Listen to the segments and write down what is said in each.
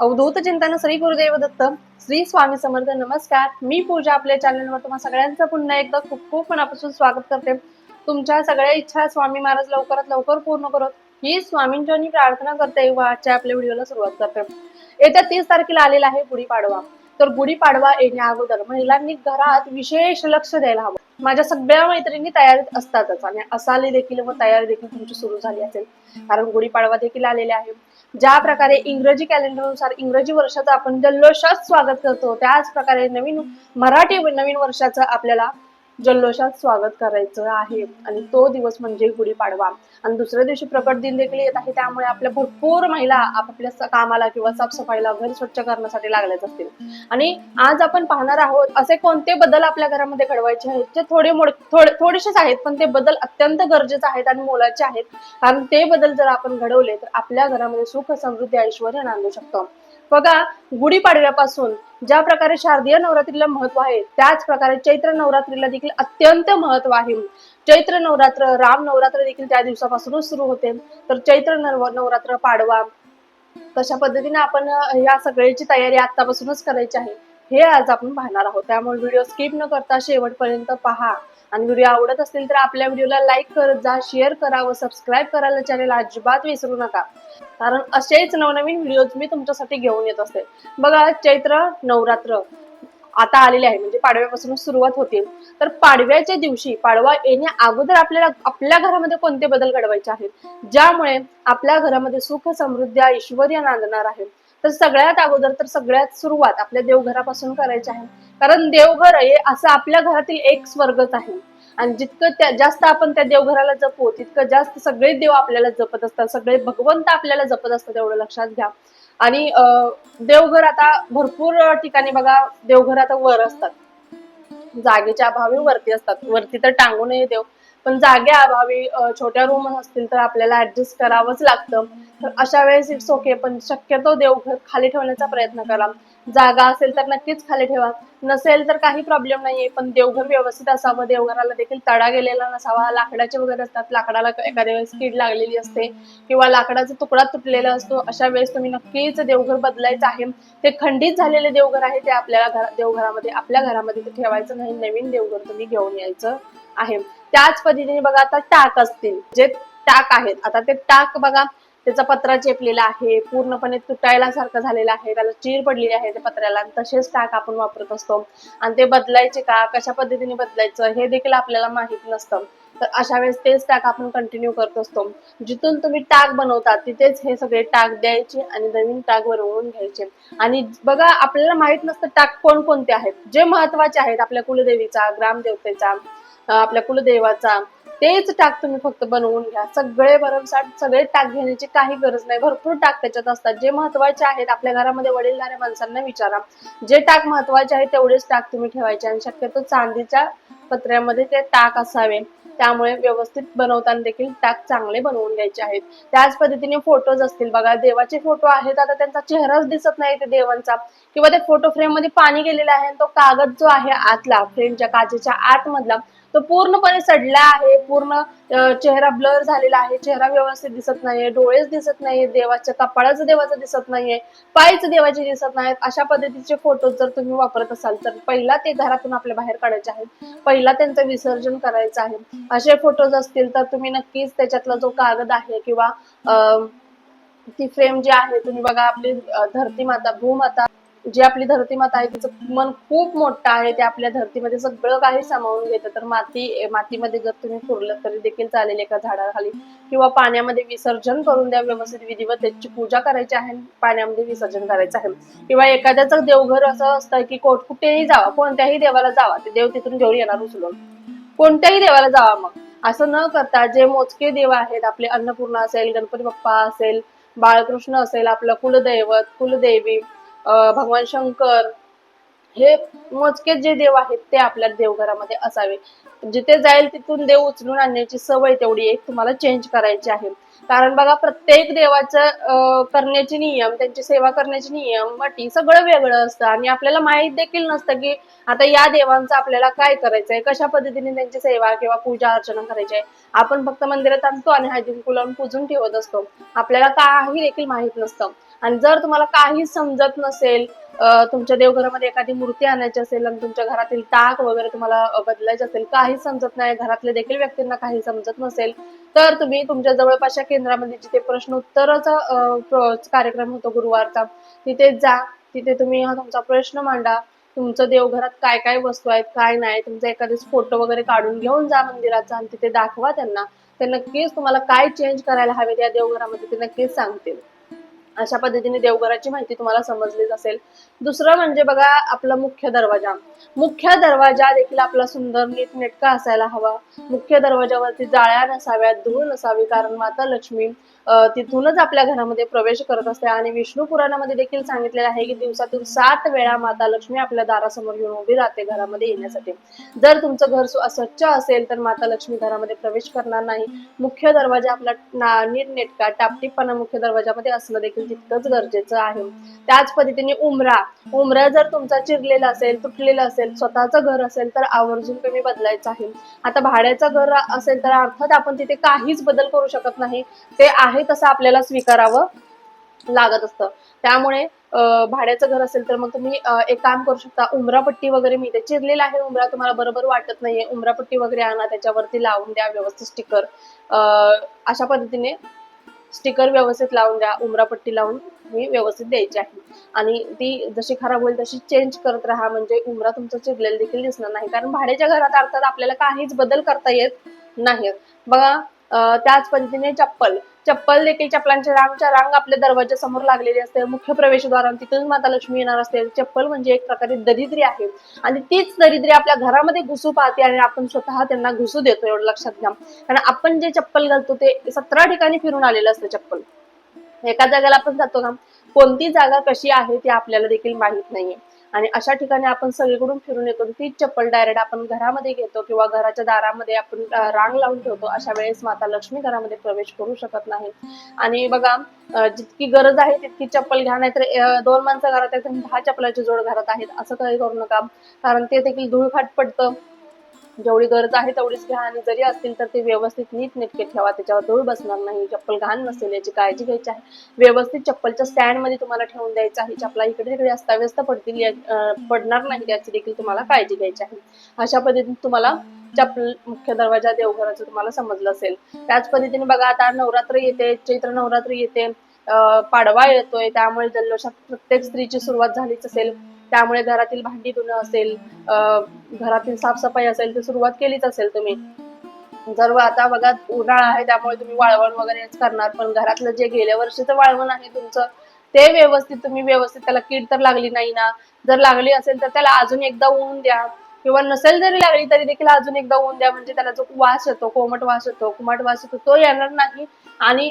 अवधूत चिंतन श्री गुरुदेव दत्त श्री स्वामी समर्थ नमस्कार. मी पूजा आपल्या चॅनलवर तुम्हा सगळ्यांचं पुन्हा एकदा खूप खूप मनापासून स्वागत करते. तुमच्या सगळ्या इच्छा स्वामी महाराज लवकरात लवकर पूर्ण करत ही स्वामींच्या प्रार्थना करते व आजच्या आपल्या व्हिडिओला सुरुवात करते. येत्या तीस तारखेला आलेला आहे गुढीपाडवा. तर गुढीपाडवा येण्या अगोदर महिलांनी घरात विशेष लक्ष द्यायला हवं. माझ्या सगळ्या मैत्रिणी तयार असतातच. आणि असाले देखील व तयारी देखील तुमची सुरू झाली असेल. कारण गुढीपाडवा देखील आलेले आहे. ज्या प्रकारे इंग्रजी कॅलेंडरनुसार इंग्रजी वर्षाचं आपण जल्लोषात स्वागत करतो त्याच प्रकारे नवीन मराठी नवीन वर्षाचं आपल्याला जल्लोषात स्वागत करायचं आहे. आणि तो दिवस म्हणजे गुढीपाडवा. आणि दुसऱ्या दिवशी प्रकट दिन देखील येत आहे. त्यामुळे आपल्या भरपूर महिला आपापल्या कामाला किंवा साफसफाईला घर स्वच्छ करण्यासाठी लागल्याच असतील. आणि आज आपण पाहणार आहोत असे कोणते बदल आपल्या घरामध्ये घडवायचे आहेत? जे थोडे मोड थोडे थोडेसेच आहेत पण ते बदल अत्यंत गरजेचे आहेत आणि मोलाचे आहेत. कारण ते बदल जर आपण घडवले तर आपल्या घरामध्ये सुख समृद्धी ऐश्वर नांदू शकतो. बघा गुढीपाडव्यापासून ज्या प्रकारे शारदीय नवरात्रीला महत्त्व आहे त्याच प्रकारे चैत्र नवरात्रीला देखील अत्यंत महत्त्व आहे. चैत्र नवरात्र राम नवरात्र देखील त्या दिवसापासूनच सुरू होते. तर चैत्र नव नवरात्र पाडवा कशा पद्धतीने आपण या सगळ्याची तयारी आतापासूनच करायची आहे हे आज आपण पाहणार आहोत. त्यामुळे व्हिडिओ स्किप न करता शेवटपर्यंत पहा. आणि व्हिडिओ आवडत असतील तर आपल्या व्हिडिओला लाईक करत जा शेअर करा व सबस्क्राईब करायला चॅनेल अजिबात विसरू नका. कारण असेच नवनवीन व्हिडिओज मी तुमच्यासाठी घेऊन येत असते. बघा चैत्र नवरात्र आता आलेले आहे. म्हणजे पाडव्यापासून सुरुवात होते. तर पाडव्याच्या दिवशी पाडवा येण्या अगोदर आपल्याला आपल्या घरामध्ये कोणते बदल घडवायचे आहेत? ज्यामुळे आपल्या घरामध्ये सुख समृद्धी ऐश्वर नांदणार आहे. तर सगळ्यात अगोदर तर सगळ्यात सुरुवात आपल्या देवघरापासून करायची आहे. कारण देवघर हे असं आपल्या घरातील एक स्वर्गच आहे. आणि जितकं त्या जास्त आपण त्या देवघराला जपू तितकं जास्त सगळे देव आपल्याला जपत असतात. सगळे भगवंत आपल्याला जपत असतात एवढं लक्षात घ्या. आणि देवघर आता भरपूर ठिकाणी बघा देवघर आता वर असतात. जागेच्या अभावी वरती असतात. वरती तर टांगू नये देव पण जागे अभावी छोट्या रूम असतील तर आपल्याला ऍडजस्ट करावंच लागतं. तर अशा वेळेस इट्स ओके पण शक्यतो देवघर खाली ठेवण्याचा प्रयत्न करा. जागा असेल तर नक्कीच खाली ठेवा. नसेल तर काही प्रॉब्लेम नाहीये. पण देवघर व्यवस्थित असावं. देवघराला देखील तडा गेलेला नसावा. लाकडाचे वगैरे असतात. लाकडाला एखाद्या वेळेस कीड लागलेली असते किंवा लाकडाचा तुकडा तुटलेला असतो. अशा वेळेस तुम्ही नक्कीच देवघर बदलायचं आहे. ते खंडित झालेले देवघर आहे. ते आपल्याला घरा देवघरामध्ये आपल्या घरामध्ये ते ठेवायचं नाही. नवीन देवघर तुम्ही घेऊन यायचं आहे. त्याच पद्धतीने बघा आता टाक असतील. जे टाक आहेत आता ते टाक बघा. त्याचा पत्रा चेपलेला आहे पूर्णपणे तुटायला सारखं झालेलं आहे. त्याला चीर पडलेली आहे त्या पत्र्याला तसेच टाक आपण वापरत असतो. आणि ते बदलायचे का कशा पद्धतीने बदलायचं हे देखील आपल्याला माहीत नसतं. तर अशा वेळेस तेच टाक आपण कंटिन्यू करत असतो. जिथून तुम्ही टाक बनवता तिथेच हे सगळे टाक द्यायचे आणि नवीन टाक बनवून घ्यायचे. आणि बघा आपल्याला माहीत नसतं टाक कोणकोणते आहेत. जे महत्त्वाचे आहेत आपल्या कुलदेवीचा ग्रामदेवतेचा आपल्या कुलदेवाचा तेच टाक तुम्ही फक्त बनवून घ्या. सगळे भरमसाठ सगळे टाक घेण्याची काही गरज नाही. भरपूर टाक त्याच्यात असतात. जे महत्त्वाचे आहेत आपल्या घरामध्ये वडीलधाऱ्या माणसांना विचारा. जे टाक महत्त्वाचे आहेत तेवढेच टाक तुम्ही ठेवायचे. आणि शक्यतो चांदीच्या पत्र्यामध्ये ते टाक असावे. त्यामुळे व्यवस्थित बनवताना देखील टाक चांगले बनवून घ्यायचे आहेत. त्याच पद्धतीने फोटोज असतील. बघा देवाचे फोटो आहेत. आता त्यांचा चेहराच दिसत नाही ते देवांचा. किंवा त्या फोटो फ्रेममध्ये पाणी गेलेलं आहे तो कागद जो आहे आतला फ्रेमच्या काचेच्या आतमधला तो पूर्णपणे सडला आहे पूर्ण चेहरा ब्लर झालेला आहे चेहरा व्यवस्थित दिसत नाहीये डोळेच दिसत नाहीये देवाच्या कपाळाचं देवाचं दिसत नाहीये पायच देवाचे दिसत नाहीत अशा पद्धतीचे फोटो जर तुम्ही वापरत असाल तर पहिला ते घरातून आपल्या बाहेर काढायचे आहेत. पहिला त्यांचं विसर्जन करायचं आहे. असे फोटोज असतील तर तुम्ही नक्कीच त्याच्यातला जो कागद आहे किंवा ती फ्रेम जी आहे तुम्ही बघा आपली धरती माता भूमाता जी आपली धरती माता आहे तिचं मन खूप मोठं आहे ते आपल्या धरतीमध्ये सगळं काही सामावून घेतं. तर माती मातीमध्ये जर तुम्ही फुरलं तरी देखील चालेल एका झाडाखाली. किंवा पाण्यामध्ये विसर्जन करून द्या व्यवस्थित विधिवत त्याची पूजा करायची आहे पाण्यामध्ये विसर्जन करायचं आहे. किंवा एखाद्याचं देवघर असं असतं की कोट कुठेही जावा कोणत्याही देवाला जावा ते देव तिथून घेऊन येणार उचलून. कोणत्याही देवाला जावा मग. असं न करता जे मोजके देव आहेत आपले अन्नपूर्णा असेल गणपती बाप्पा असेल बाळकृष्ण असेल आपलं कुलदैवत कुलदेवी भगवान शंकर हे मोजके जे देव आहेत ते आपल्या देवघरामध्ये असावे. जिथे जाईल तिथून देव उचलून आणण्याची सवय तेवढी एक तुम्हाला चेंज करायची आहे. कारण बघा प्रत्येक देवाचं करण्याचे नियम त्यांची सेवा करण्याचे नियम अटी सगळं वेगळं असतं. आणि आपल्याला माहीत देखील नसतं की आता या देवांचं आपल्याला काय करायचंय कशा पद्धतीने त्यांची सेवा किंवा पूजा अर्चना करायची आहे. आपण फक्त मंदिरात आणतो आणि हळदी कुलावून पूजून ठेवत असतो. आपल्याला काही देखील माहीत नसतं. आणि जर तुम्हाला काही समजत नसेल तुमच्या देवघरामध्ये एखादी मूर्ती आणायची असेल आणि तुमच्या घरातील टाक वगैरे तुम्हाला बदलायची बदलायचे असेल काही समजत नाही घरातल्या देखील व्यक्तींना काही समजत नसेल तर तुम्ही तुमच्या जवळपासच्या केंद्रामध्ये जिथे प्रश्न उत्तराचा कार्यक्रम होतो गुरुवारचा तिथे जा तिथे तुम्ही हा तुमचा प्रश्न मांडा तुमचं देवघरात काय काय वस्तू आहेत काय नाही तुमचा एखादे फोटो वगैरे काढून घेऊन जा मंदिराचा आणि तिथे दाखवा त्यांना ते नक्कीच तुम्हाला काय चेंज करायला हवे त्या देवघरामध्ये ते नक्कीच सांगतील. अशा पद्धतीने देवघराची माहिती तुम्हाला समजलीच असेल. दुसरं म्हणजे बघा आपला मुख्य दरवाजा. मुख्य दरवाजा देखील आपला सुंदर नीटनेटका असायला हवा. मुख्य दरवाजावरती जाळ्या नसाव्यात धूळ नसावी कारण माता लक्ष्मी. तिथूनच आपल्या घरामध्ये प्रवेश करत असते. आणि विष्णू पुराणामध्ये देखील सांगितलेलं आहे की दिवसातून सात वेळा माता लक्ष्मी आपल्या दारासमोर येऊन उभी राहते घरामध्ये येण्यासाठी. जर तुमचं घर अस्वच्छ असेल तर माता लक्ष्मी घरामध्ये प्रवेश करणार नाही. मुख्य दरवाजा आपला नीटनेटका टापटीपणा मुख्य दरवाजामध्ये असणं देखील तितकंच गरजेचं आहे. त्याच पद्धतीने उमरा. उमरा जर तुमचा चिरलेला असेल तुटलेला असेल स्वतःचं घर असेल तर आवर्जून तुम्ही बदलायचं आहे. आता भाड्याचं घर असेल तर अर्थात आपण तिथे काहीच बदल करू शकत नाही. ते आहे तसं आपल्याला स्वीकारावं लागत असतं. त्यामुळे भाड्याचं घर असेल तर मग तुम्ही एक काम करू शकता. उमरापट्टी वगैरे मिळते चिरलेला आहे. उमरा तुम्हाला बरोबर वाटत नाहीये. उमरापट्टी वगैरे आणा त्याच्यावरती लावून द्या व्यवस्थित स्टिकर. अशा पद्धतीने स्टिकर व्यवस्थित लावून द्या. उमरापट्टी लावून तुम्ही व्यवस्थित द्यायची आहे. आणि ती जशी खराब होईल तशी चेंज करत राहा. म्हणजे उमरा तुमचा चिरलेलं देखील दिसणार नाही. कारण भाड्याच्या घरात अर्थात आपल्याला काहीच बदल करता येत नाही बघा त्याच पद्धतीने चप्पल. चप्पल देखील चप्पलांच्या रांगच्या रांग आपल्या दरवाजा समोर लागलेली असते. मुख्य प्रवेशद्वार तिथून माता लक्ष्मी येणार असते. चप्पल म्हणजे एक प्रकारे दरिद्री आहे. आणि तीच दरिद्री आपल्या घरामध्ये घुसू पाहते आणि आपण स्वतः त्यांना घुसू देतो एवढं लक्षात घ्या. कारण आपण जे चप्पल घालतो ते सतरा ठिकाणी फिरून आलेलं असतं चप्पल. एका जागेला आपण जातो ना कोणती जागा कशी आहे ते आपल्याला देखील माहीत नाहीये. आणि अशा ठिकाणी आपण सगळीकडून फिरून येतो. तीच चप्पल डायरेक्ट आपण घरामध्ये घेतो किंवा घराच्या दारामध्ये आपण रांग लावून ठेवतो अशा वेळेस माता लक्ष्मी घरामध्ये प्रवेश करू शकत नाही. आणि बघा जितकी गरज आहे तितकी चप्पल घ्या नाहीतर तर दोन माणसं घरात आहेत दहा चप्पलाची जोड घरात आहेत. असं काही करू नका. कारण ते देखील धूळ फाट पडतं. जेवढी गरज आहे तेवढीच घ्या. आणि जरी असतील तर ते व्यवस्थित नीट नेटके ठेवा. त्याच्यावर धूळ बसणार नाही. चप्पल घाण नसेल याची काळजी घ्यायची आहे. व्यवस्थित चप्पलच्या स्टँडमध्ये तुम्हाला ठेवून द्यायचं आहे. चपला इकडे तिकडे अस्ताव्यस्त पडतील पडणार नाही. याची देखील तुम्हाला काळजी घ्यायची आहे. अशा पद्धतीने तुम्हाला चपल मुख्य दरवाजा देवघराचं तुम्हाला समजलं असेल. त्याच पद्धतीने बघा आता नवरात्र येते चैत्र नवरात्र येते. पाडवा येतोय. त्यामुळे जल्लोषात प्रत्येक स्त्रीची सुरुवात झालीच असेल. त्यामुळे घरातील भांडी धुणं असेल अं, घरातील साफसफाई असेल ती सुरुवात केलीच असेल तुम्ही. जर आता बघा उन्हाळा आहे त्यामुळे तुम्ही वाळवण वगैरेच करणार पण घरातलं जे गेल्या वर्षीचं वाळवण आहे तुमचं ते व्यवस्थित तुम्ही व्यवस्थित त्याला कीड तर लागली नाही ना. जर लागली असेल तर त्याला अजून एकदा ऊन द्या. किंवा नसेल जरी लागली तरी देखील अजून एकदा ऊन द्या म्हणजे त्याला जो वास येतो कोमट वास येतो कुमाट वास येतो तो येणार नाही. आणि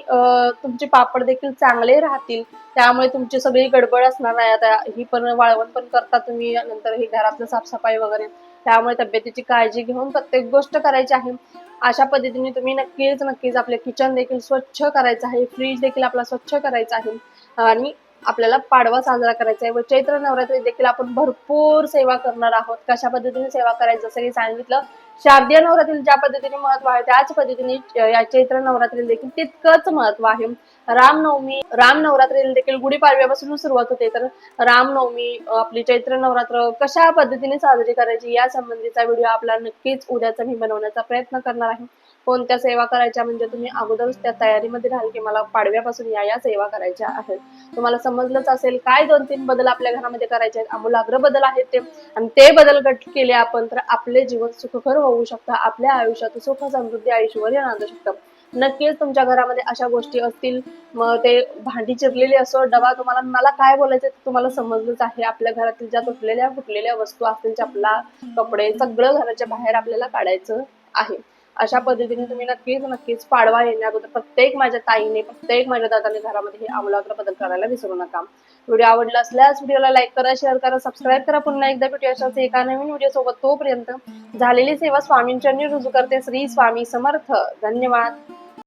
तुमचे पापड देखील चांगले राहतील. त्यामुळे तुमची सगळी गडबड असणार नाही. आता ही पण वाळवण पण करता तुम्ही नंतर ही घरातलं साफसफाई वगैरे. त्यामुळे तब्येतीची काळजी घेऊन प्रत्येक गोष्ट करायची आहे. अशा पद्धतीने तुम्ही नक्कीच नक्कीच आपले किचन देखील स्वच्छ करायचं आहे. फ्रीज देखील आपला स्वच्छ करायचा आहे. आणि आपल्याला पाडवा साजरा करायचा आहे व चैत्र नवरात्री देखील आपण भरपूर सेवा करणार आहोत. कशा पद्धतीने सेवा करायची? जसं की सांगितलं शारदीय नवरात्री ज्या पद्धतीने महत्त्व आहे त्याच पद्धतीने या चैत्र नवरात्रीला देखील तितकंच महत्त्व आहे. रामनवमी राम नवरात्रीला देखील गुढीपाडव्यापासून सुरुवात होते. तर रामनवमी आपली चैत्र नवरात्र कशा पद्धतीने साजरी करायची या संबंधीचा व्हिडिओ आपला नक्कीच उद्याचा मी बनवण्याचा प्रयत्न करणार आहे. कोणत्या सेवा करायच्या? म्हणजे तुम्ही अगोदरच त्या तयारीमध्ये राहाल की मला पाडव्यापासून या या सेवा करायच्या आहेत. तुम्हाला समजलंच असेल काय दोन तीन बदल आपल्या घरामध्ये करायचे आहेत. आमूलाग्र बदल आहेत ते. आणि ते बदल गट केले आपण तर आपले जीवन सुखकर होऊ शकतं. आपल्या आयुष्यात सुख समृद्धी आयुष्यवर नांदू शकतं नक्कीच तुमच्या घरामध्ये अशा गोष्टी असतील. मग ते भांडी चिरलेली असो डबा तुम्हाला मला काय बोलायचं तुम्हाला समजलंच आहे. आपल्या घरातील ज्या तुटलेल्या फुटलेल्या वस्तू असतील चपला कपडे सगळं घराच्या बाहेर आपल्याला काढायचं आहे. अशा पद्धतीने तुम्ही नक्कीच नक्कीच पाडवा येण्या अगोदर. प्रत्येक माझ्या ताईने प्रत्येक माझ्या दादाने घरामध्ये हे आमूलाग्र बदल करायला विसरू नका. व्हिडिओ आवडला असल्यास व्हिडिओला लाईक करा शेअर करा सबस्क्राईब करा. पुन्हा एकदा भेटू अशाच एका नवीन व्हिडिओ सोबत. तोपर्यंत झालेली सेवा स्वामींच्या रुजू करते. श्री स्वामी समर्थ. धन्यवाद.